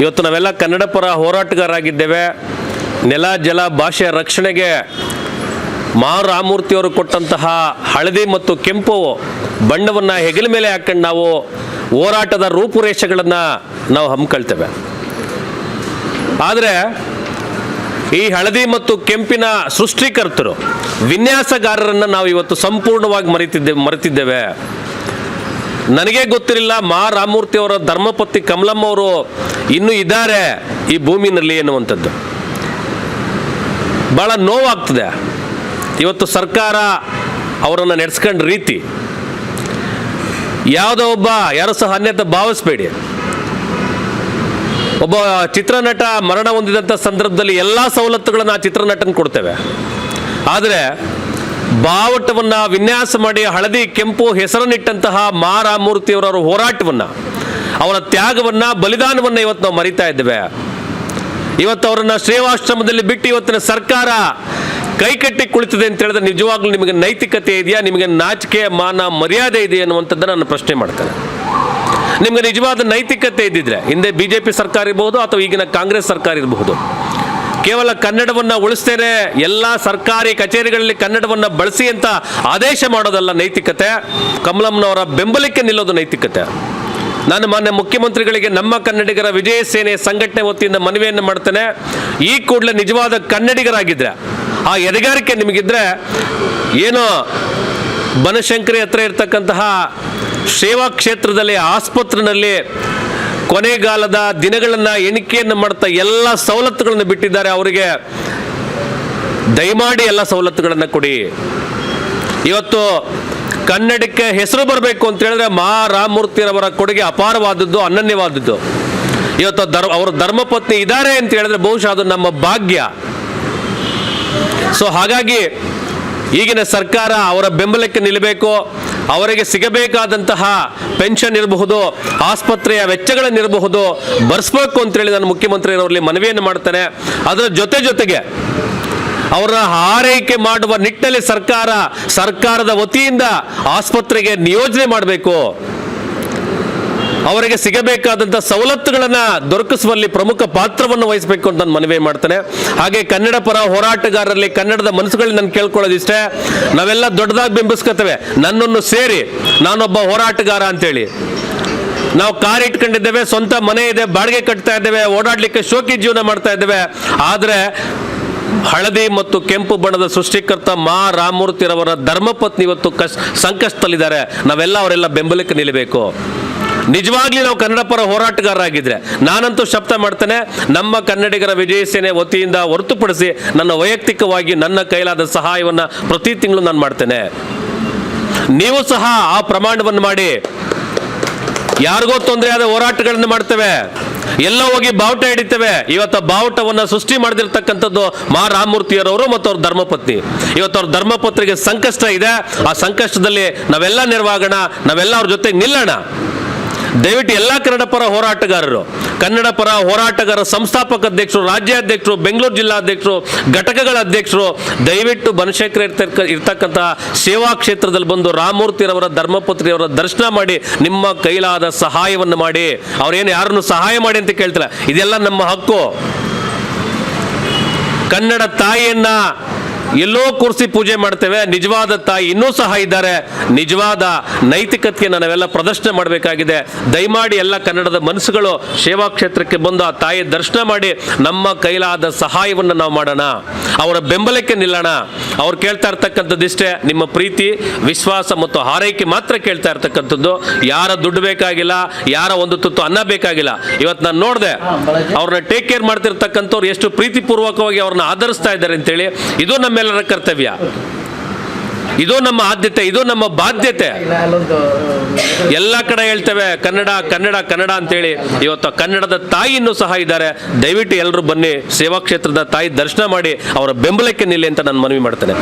ಇವತ್ತು ನಾವೆಲ್ಲ ಕನ್ನಡ ಪರ ಹೋರಾಟಗಾರರಾಗಿದ್ದೇವೆ. ನೆಲ, ಜಲ ಭಾಷೆಯ ರಕ್ಷಣೆಗೆ ಮಾ ರಾಮೂರ್ತಿಯವರು ಕೊಟ್ಟಂತಹ ಹಳದಿ ಮತ್ತು ಕೆಂಪು ಬಣ್ಣವನ್ನು ಹೆಗಲ ಮೇಲೆ ಹಾಕೊಂಡು ನಾವು ಹೋರಾಟದ ರೂಪುರೇಷೆಗಳನ್ನು ನಾವು ಹಮ್ಮಿಕೊಳ್ತೇವೆ. ಆದರೆ ಈ ಹಳದಿ ಮತ್ತು ಕೆಂಪಿನ ಸೃಷ್ಟಿಕರ್ತರು, ವಿನ್ಯಾಸಗಾರರನ್ನು ನಾವು ಇವತ್ತು ಸಂಪೂರ್ಣವಾಗಿ ಮರಿತಿದ್ದೇವೆ ಮರೆತಿದ್ದೇವೆ. ನನಗೆ ಗೊತ್ತಿರಲಿಲ್ಲ ಮಾ ರಾಮಮೂರ್ತಿ ಅವರ ಧರ್ಮಪತ್ನಿ ಕಮಲಮ್ಮ ಅವರು ಇನ್ನೂ ಇದ್ದಾರೆ ಈ ಭೂಮಿನಲ್ಲಿ ಎನ್ನುವಂಥದ್ದು. ಭಾಳ ನೋವಾಗ್ತದೆ. ಇವತ್ತು ಸರ್ಕಾರ ಅವರನ್ನು ನಡೆಸ್ಕೊಂಡ ರೀತಿ. ಯಾವುದೋ ಒಬ್ಬ, ಯಾರು ಸಹ ಅನ್ಯತೆ ಭಾವಿಸ್ಬೇಡಿ. ಒಬ್ಬ ಚಿತ್ರನಟ ಮರಣ ಹೊಂದಿದಂಥ ಸಂದರ್ಭದಲ್ಲಿ ಎಲ್ಲ ಸವಲತ್ತುಗಳನ್ನು ಆ ಚಿತ್ರನಟನ ಕೊಡ್ತೇವೆ. ಆದರೆ ಬಾವಟವನ್ನು ವಿನ್ಯಾಸ ಮಾಡಿ ಹಳದಿ ಕೆಂಪು ಹೆಸರನ್ನಿಟ್ಟಂತಹ ಮಾರಾಮೂರ್ತಿಯವರ ಹೋರಾಟವನ್ನು, ಅವರ ತ್ಯಾಗವನ್ನು, ಬಲಿದಾನವನ್ನು ಇವತ್ತು ನಾವು ಮರಿತಾ ಇದ್ದೇವೆ. ಇವತ್ತು ಅವರನ್ನ ಶ್ರೇವಾಶ್ರಮದಲ್ಲಿ ಬಿಟ್ಟು ಇವತ್ತಿನ ಸರ್ಕಾರ ಕೈಕಟ್ಟಿ ಕುಳಿತಿದೆ ಅಂತ ಹೇಳಿದ್ರೆ ನಿಜವಾಗ್ಲೂ ನಿಮಗೆ ನೈತಿಕತೆ ಇದೆಯಾ? ನಿಮಗೆ ನಾಚಿಕೆ, ಮಾನ, ಮರ್ಯಾದೆ ಇದೆಯಾ ಅನ್ನುವಂಥದ್ದನ್ನು ನಾನು ಪ್ರಶ್ನೆ ಮಾಡ್ತೇನೆ. ನಿಮಗೆ ನಿಜವಾದ ನೈತಿಕತೆ ಇದ್ದಿದ್ರೆ, ಹಿಂದೆ ಬಿ ಜೆ ಪಿ ಸರ್ಕಾರ ಇರಬಹುದು ಅಥವಾ ಈಗಿನ ಕಾಂಗ್ರೆಸ್ ಸರ್ಕಾರ ಇರಬಹುದು ಕೇವಲ ಕನ್ನಡವನ್ನು ಉಳಿಸ್ತೇನೆ, ಎಲ್ಲ ಸರ್ಕಾರಿ ಕಚೇರಿಗಳಲ್ಲಿ ಕನ್ನಡವನ್ನು ಬಳಸಿ ಅಂತ ಆದೇಶ ಮಾಡೋದಲ್ಲ ನೈತಿಕತೆ. ಕಮಲಮ್ಮನವರ ಬೆಂಬಲಕ್ಕೆ ನಿಲ್ಲೋದು ನೈತಿಕತೆ. ನಾನು ಮಾನ್ಯ ಮುಖ್ಯಮಂತ್ರಿಗಳಿಗೆ, ನಮ್ಮ ಕನ್ನಡಿಗರ ವಿಜಯ ಸೇನೆ ಸಂಘಟನೆ ವತಿಯಿಂದ ಮನವಿಯನ್ನು ಮಾಡ್ತೇನೆ. ಈ ಕೂಡಲೇ ನಿಜವಾದ ಕನ್ನಡಿಗರಾಗಿದ್ರೆ, ಆ ಎದೆಗಾರಿಕೆ ನಿಮಗಿದ್ರೆ, ಏನೋ ಬನಶಂಕರಿ ಹತ್ರ ಇರ್ತಕ್ಕಂತಹ ಸೇವಾ ಕ್ಷೇತ್ರದಲ್ಲಿ ಆಸ್ಪತ್ರೆಯಲ್ಲಿ ಕೊನೆಗಾಲದ ದಿನಗಳನ್ನು ಎಣಿಕೆಯನ್ನು ಮಾಡ್ತಾ ಎಲ್ಲ ಸವಲತ್ತುಗಳನ್ನು ಬಿಟ್ಟಿದ್ದಾರೆ ಅವರಿಗೆ. ದಯಮಾಡಿ ಎಲ್ಲ ಸವಲತ್ತುಗಳನ್ನು ಕೊಡಿ. ಇವತ್ತು ಕನ್ನಡಕ್ಕೆ ಹೆಸರು ಬರಬೇಕು ಅಂತ ಹೇಳಿದ್ರೆ ಮಾ ರಾಮಮೂರ್ತಿರವರ ಕೊಡುಗೆ ಅಪಾರವಾದದ್ದು, ಅನನ್ಯವಾದದ್ದು. ಇವತ್ತು ಧರ್ಮ, ಅವರ ಧರ್ಮಪತ್ನಿ ಇದ್ದಾರೆ ಅಂತ ಹೇಳಿದ್ರೆ ಬಹುಶಃ ಅದು ನಮ್ಮ ಭಾಗ್ಯ. ಸೊ ಹಾಗಾಗಿ ಈಗಿನ ಸರ್ಕಾರ ಅವರ ಬೆಂಬಲಕ್ಕೆ ನಿಲ್ಲಬೇಕು. ಅವರಿಗೆ ಸಿಗಬೇಕಾದಂತಹ ಪೆನ್ಷನ್ ಇರಬಹುದು, ಆಸ್ಪತ್ರೆಯ ವೆಚ್ಚಗಳನ್ನಿರಬಹುದು ಅಂತ ಅಂತೇಳಿ ನಾನು ಮುಖ್ಯಮಂತ್ರಿಯವರಲ್ಲಿ ಮನವಿಯನ್ನು ಮಾಡ್ತೇನೆ. ಅದರ ಜೊತೆ ಜೊತೆಗೆ ಅವರ ಆರೈಕೆ ಮಾಡುವ ನಿಟ್ಟಿನಲ್ಲಿ ಸರ್ಕಾರ, ಸರ್ಕಾರದ ವತಿಯಿಂದ ಆಸ್ಪತ್ರೆಗೆ ನಿಯೋಜನೆ ಮಾಡಬೇಕು. ಅವರಿಗೆ ಸಿಗಬೇಕಾದಂಥ ಸವಲತ್ತುಗಳನ್ನು ದೊರಕಿಸುವಲ್ಲಿ ಪ್ರಮುಖ ಪಾತ್ರವನ್ನು ವಹಿಸಬೇಕು ಅಂತ ನಾನು ಮನವಿ ಮಾಡ್ತೇನೆ. ಹಾಗೆ ಕನ್ನಡ ಪರ ಹೋರಾಟಗಾರರಲ್ಲಿ ಕನ್ನಡದ ಮನಸ್ಸುಗಳಲ್ಲಿ ನಾನು ಕೇಳ್ಕೊಳ್ಳೋದಿಷ್ಟೇ. ನಾವೆಲ್ಲ ದೊಡ್ಡದಾಗಿ ಬಿಂಬಿಸ್ಕೊತೇವೆ. ನನ್ನನ್ನು ಸೇರಿ ನಾನೊಬ್ಬ ಹೋರಾಟಗಾರ ಅಂತೇಳಿ. ನಾವು ಕಾರ್ ಇಟ್ಕೊಂಡಿದ್ದೇವೆ, ಸ್ವಂತ ಮನೆ ಇದೆ, ಬಾಡಿಗೆ ಕಟ್ತಾ ಇದ್ದೇವೆ, ಓಡಾಡ್ಲಿಕ್ಕೆ ಶೋಕಿ ಜೀವನ ಮಾಡ್ತಾ ಇದ್ದೇವೆ. ಆದರೆ ಹಳದಿ ಮತ್ತು ಕೆಂಪು ಬಣ್ಣದ ಸೃಷ್ಟಿಕರ್ತ ಮಾ. ರಾಮಮೂರ್ತಿರವರ ಧರ್ಮಪತ್ನಿ ಇವತ್ತು ಕಷ್ಟ ಸಂಕಷ್ಟದಲ್ಲಿದ್ದಾರೆ. ನಾವೆಲ್ಲ ಅವರೆಲ್ಲ ಬೆಂಬಲಕ್ಕೆ ನಿಲ್ಲಬೇಕು. ನಿಜವಾಗ್ಲಿ ನಾವು ಕನ್ನಡ ಪರ ಹೋರಾಟಗಾರರಾಗಿದ್ರೆ, ನಾನಂತೂ ಶಬ್ದ ಮಾಡ್ತೇನೆ, ನಮ್ಮ ಕನ್ನಡಿಗರ ವಿಜಯ ಸೇನೆ ವತಿಯಿಂದ ಹೊರತುಪಡಿಸಿ ನನ್ನ ವೈಯಕ್ತಿಕವಾಗಿ ನನ್ನ ಕೈಲಾದ ಸಹಾಯವನ್ನು ಪ್ರತಿ ತಿಂಗಳು ನಾನು ಮಾಡ್ತೇನೆ. ನೀವು ಸಹ ಆ ಪ್ರಮಾಣವನ್ನು ಮಾಡಿ. ಯಾರಿಗೋ ತೊಂದರೆ ಆದ ಹೋರಾಟಗಳನ್ನು ಮಾಡ್ತೇವೆ. ಎಲ್ಲ ಹೋಗಿ ಬಾವುಟ ಹಿಡಿತೇವೆ. ಇವತ್ತು ಬಾವುಟವನ್ನು ಸೃಷ್ಟಿ ಮಾಡದಿರ್ತಕ್ಕಂಥದ್ದು ಮಾ ರಾಮಮೂರ್ತಿಯರವರು ಮತ್ತು ಅವ್ರ ಧರ್ಮಪತ್ನಿ. ಇವತ್ತು ಅವ್ರ ಧರ್ಮಪತ್ನಿಗೆ ಸಂಕಷ್ಟ ಇದೆ. ಆ ಸಂಕಷ್ಟದಲ್ಲಿ ನಾವೆಲ್ಲ ನೆರವಾಗೋಣ, ನಾವೆಲ್ಲ ಅವ್ರ ಜೊತೆ ನಿಲ್ಲೋಣ. ದಯವಿಟ್ಟು ಎಲ್ಲ ಕನ್ನಡ ಪರ ಹೋರಾಟಗಾರರು ಕನ್ನಡ ಪರ ಹೋರಾಟಗಾರ ಸಂಸ್ಥಾಪಕ ಅಧ್ಯಕ್ಷರು, ರಾಜ್ಯಾಧ್ಯಕ್ಷರು, ಬೆಂಗಳೂರು ಜಿಲ್ಲಾಧ್ಯಕ್ಷರು ಘಟಕಗಳ ಅಧ್ಯಕ್ಷರು, ದಯವಿಟ್ಟು ಬನಶೇಖರ ಇರ್ತಕ್ಕ ಇರ್ತಕ್ಕಂಥ ಸೇವಾ ಕ್ಷೇತ್ರದಲ್ಲಿ ಬಂದು ರಾಮಮೂರ್ತಿರವರ ಧರ್ಮಪುತ್ರಿಯವರ ದರ್ಶನ ಮಾಡಿ, ನಿಮ್ಮ ಕೈಲಾದ ಸಹಾಯವನ್ನು ಮಾಡಿ. ಅವ್ರೇನು ಯಾರನ್ನು ಸಹಾಯ ಮಾಡಿ ಅಂತ ಕೇಳ್ತಾರೆ ಇದೆಲ್ಲ ನಮ್ಮ ಹಕ್ಕು. ಕನ್ನಡ ತಾಯಿಯನ್ನ ಎಲ್ಲೋ ಕೂರಿಸಿ ಪೂಜೆ ಮಾಡ್ತೇವೆ. ನಿಜವಾದ ತಾಯಿ ಇನ್ನೂ ಸಹ ಇದ್ದಾರೆ. ನಿಜವಾದ ನೈತಿಕತೆಯನ್ನು ನಾವೆಲ್ಲ ಪ್ರದರ್ಶನ ಮಾಡಬೇಕಾಗಿದೆ. ದಯಮಾಡಿ ಎಲ್ಲ ಕನ್ನಡದ ಮನಸ್ಸುಗಳು ಸೇವಾ ಕ್ಷೇತ್ರಕ್ಕೆ ಬಂದು ಆ ತಾಯಿ ದರ್ಶನ ಮಾಡಿ ನಮ್ಮ ಕೈಲಾದ ಸಹಾಯವನ್ನು ನಾವು ಮಾಡೋಣ. ಅವರ ಬೆಂಬಲಕ್ಕೆ ನಿಲ್ಲೋಣ. ಅವ್ರು ಕೇಳ್ತಾ ಇರ್ತಕ್ಕಂಥದ್ದಿಷ್ಟೇ ನಿಮ್ಮ ಪ್ರೀತಿ, ವಿಶ್ವಾಸ ಮತ್ತು ಹಾರೈಕೆ ಮಾತ್ರ ಕೇಳ್ತಾ ಇರ್ತಕ್ಕಂಥದ್ದು. ಯಾರ ದುಡ್ಡು ಬೇಕಾಗಿಲ್ಲ, ಯಾರ ಒಂದು ತುತ್ತು ಅನ್ನ ಬೇಕಾಗಿಲ್ಲ. ಇವತ್ತು ನಾನು ನೋಡಿದೆ, ಅವ್ರನ್ನ ಟೇಕ್ ಕೇರ್ ಮಾಡ್ತಿರ್ತಕ್ಕಂಥವ್ರು ಎಷ್ಟು ಪ್ರೀತಿಪೂರ್ವಕವಾಗಿ ಅವ್ರನ್ನ ಆಧರಿಸ್ತಾ ಇದ್ದಾರೆ ಅಂತೇಳಿ, ಇದು ನಮ್ಮೆಲ್ಲರ ಕರ್ತವ್ಯ. ಇದು ನಮ್ಮ ಆದ್ಯತೆ, ಇದು ನಮ್ಮ ಬಾಧ್ಯತೆ. ಎಲ್ಲ ಕಡೆ ಹೇಳ್ತೇವೆ, ಕನ್ನಡ ಕನ್ನಡ ಕನ್ನಡ ಅಂತೇಳಿ. ಇವತ್ತು ಕನ್ನಡದ ತಾಯಿನೂ ಸಹ ಇದ್ದಾರೆ. ದಯವಿಟ್ಟು ಎಲ್ಲರೂ ಬನ್ನಿ, ಸೇವಾ ಕ್ಷೇತ್ರದ ತಾಯಿ ದರ್ಶನ ಮಾಡಿ, ಅವರ ಬೆಂಬಲಕ್ಕೆ ನಿಲ್ಲಿ ಅಂತ ನಾನು ಮನವಿ ಮಾಡ್ತೇನೆ.